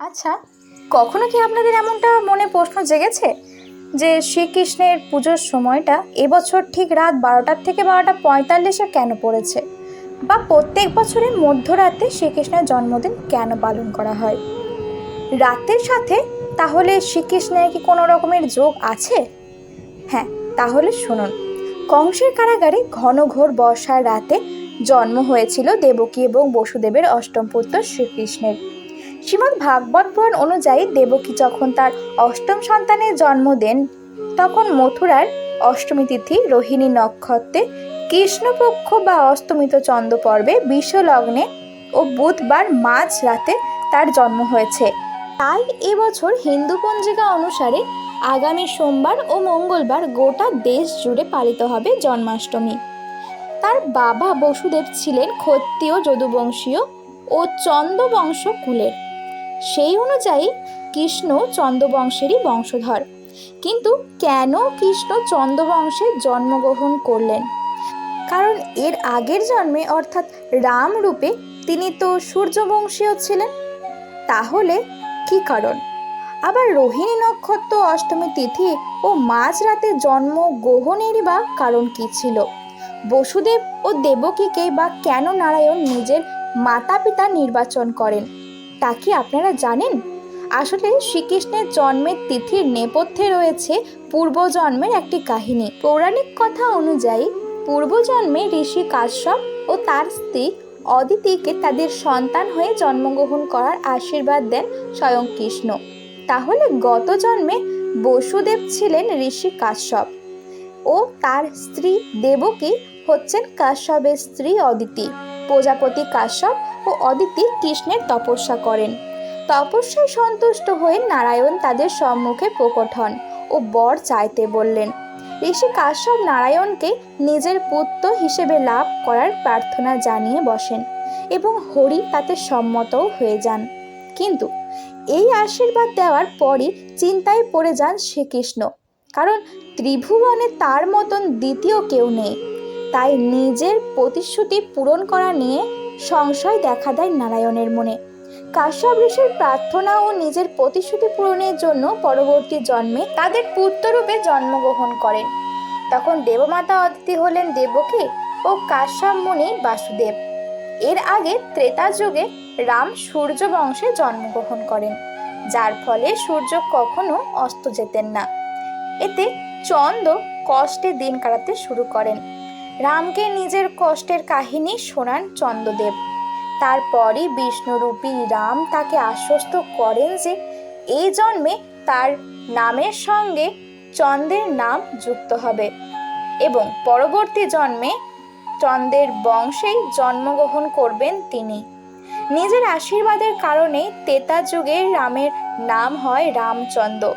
আচ্ছা কখনো কি আপনাদের এমনটা মনে প্রশ্ন জেগেছে? যে শ্রীকৃষ্ণের পুজোর সময়টা এবছর ঠিক রাত বারোটার থেকে বারোটা পঁয়তাল্লিশে কেন পড়েছে? বা প্রত্যেক বছরের মধ্যরাতে শ্রীকৃষ্ণের জন্মদিন কেন পালন করা হয়? রাতের সাথে তাহলে শ্রীকৃষ্ণের কি কোনো রকমের যোগ আছে? হ্যাঁ তাহলে শুনুন। কংসের কারাগারে ঘন ঘোর বর্ষার রাতে জন্ম হয়েছিল দেবকী এবং বসুদেবের অষ্টম পুত্র শ্রীকৃষ্ণের। শ্রীমদ্ ভাগবত পুরাণ অনুযায়ী দেবকী যখন তার অষ্টম সন্তানের জন্ম দেন, তখন মথুরার অষ্টমী তিথি রোহিণী নক্ষত্রে কৃষ্ণপক্ষ বা অস্তমিত চন্দ্র পর্বে বিশ্বলগ্নে ও বুধবার মাঝ রাতে তার জন্ম হয়েছে। তাই এবছর হিন্দু পঞ্জিকা অনুসারে আগামী সোমবার ও মঙ্গলবার গোটা দেশ জুড়ে পালিত হবে জন্মাষ্টমী। তার বাবা বসুদেব ছিলেন ক্ষত্রিয় যদুবংশীয় ও চন্দ্রবংশ কুলের সেই অনুযায়ী কৃষ্ণ চন্দ্রবংশেরই বংশধর। কিন্তু কেন কৃষ্ণ চন্দ্রবংশে জন্মগ্রহণ করলেন? কারণ এর আগের জন্মে অর্থাৎ রাম রূপে তিনি তো সূর্যবংশীয় ছিলেন। তাহলে কি কারণ? আবার রোহিণী নক্ষত্র অষ্টমী তিথি ও মাঝরাতে জন্ম গ্রহণেরই বা কারণ কি ছিল? বসুদেব ও দেবকীকে বা কেন নারায়ণ নিজের মাতা পিতা নির্বাচন করেন? তা কি আপনারা জানেন? আসলে শ্রীকৃষ্ণের জন্মের তিথির নেপথ্যে রয়েছে পূর্বজন্মের একটি কাহিনী। পৌরাণিক কথা অনুযায়ী, পূর্বজন্মে ঋষি কাশ্যপ ও তার স্ত্রী অদিতিকে তাদের সন্তান হয়ে জন্মগ্রহণ করার আশীর্বাদ দেন স্বয়ং কৃষ্ণ। তাহলে গত জন্মে বসুদেব ছিলেন ঋষি কাশ্যপ ও তার স্ত্রী দেবকী হচ্ছেন কাশ্যপের স্ত্রী অদিতি। প্রজাপতি কাশ্যপ ও অদিতি কৃষ্ণের তপস্যা করেন। তপস্যায় সন্তুষ্ট হয়ে নারায়ণ তাদের সম্মুখে প্রকট হন ও বর চাইতে বললেন, ঋষি কাশ্যপ নারায়ণকে নিজের পুত্র হিসেবে লাভ করার প্রার্থনা জানিয়ে বসেন এবং হরি তাতে সম্মতও হয়ে যান। কিন্তু এই আশীর্বাদ দেওয়ার পরই চিন্তায় পড়ে যান শ্রীকৃষ্ণ, কারণ ত্রিভুবনে তার মতন দ্বিতীয় কেউ নেই। তাই নিজের প্রতিশ্রুতি পূরণ করা নিয়ে সংশয় দেখা দেয় নারায়ণের মনে। কাশ্যপ ঋষির প্রার্থনা ও নিজের প্রতিশ্রুতি পূরণের জন্য পরবর্তী জন্মে তাদের পুত্ররূপে জন্মগ্রহণ করেন। তখন দেবমাতা অদিতি হলেন দেবকী ও কাশ্যপ মুনি বাসুদেব। এর আগে ত্রেতা যুগে রাম সূর্য বংশে জন্মগ্রহণ করেন, যার ফলে সূর্য কখনো অস্ত যেতেন না। এতে চন্দ্র কষ্টে দিন কাটাতে শুরু করেন। রামকে নিজের কষ্টের কাহিনী শোনান চন্দ্রদেব। তারপরই বিষ্ণুরূপী রাম তাকে আশ্বস্ত করেন যে এই জন্মে তার নামের সঙ্গে চন্দ্রের নাম যুক্ত হবে এবং পরবর্তী জন্মে চন্দ্রের বংশেই জন্মগ্রহণ করবেন তিনি। নিজের আশীর্বাদের কারণে তেতা যুগে রামের নাম হয় রামচন্দ্র।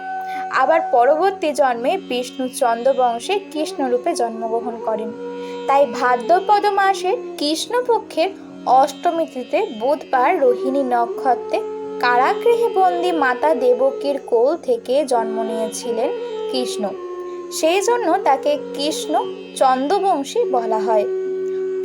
আবার পরবর্তী জন্মে বিষ্ণু চন্দ্র বংশে কৃষ্ণরূপে জন্মগ্রহণ করেন। তাই ভাদ্রপদ মাসের কৃষ্ণপক্ষের অষ্টমী তিথিতে বুধবার রোহিণী নক্ষত্রে কারাগৃহে বন্দি মাতা দেবকীর কোল থেকে জন্ম নিয়েছিলেন কৃষ্ণ। সেই জন্য তাকে কৃষ্ণ চন্দ্রবংশী বলা হয়।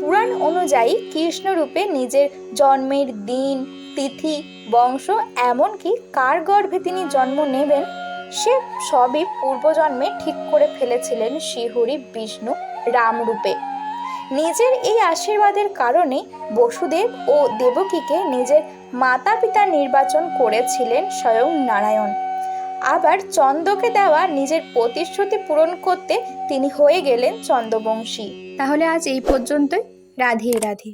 পুরাণ অনুযায়ী কৃষ্ণরূপে নিজের জন্মের দিন, তিথি, বংশ এমনকি কার গর্ভে তিনি জন্ম নেবেন, সে সবই পূর্বজন্মে ঠিক করে ফেলেছিলেন শ্রীহরি বিষ্ণু রামরূপে। নিজের এই আশীর্বাদের কারণে বসুদেব ও দেবকীকে নিজের মাতা পিতা নির্বাচন করেছিলেন স্বয়ং নারায়ণ। আবার চন্দ্রকে দেওয়া নিজের প্রতিশ্রুতি পূরণ করতে তিনি হয়ে গেলেন চন্দ্রবংশী। তাহলে আজ এই পর্যন্তই। রাধে রাধে।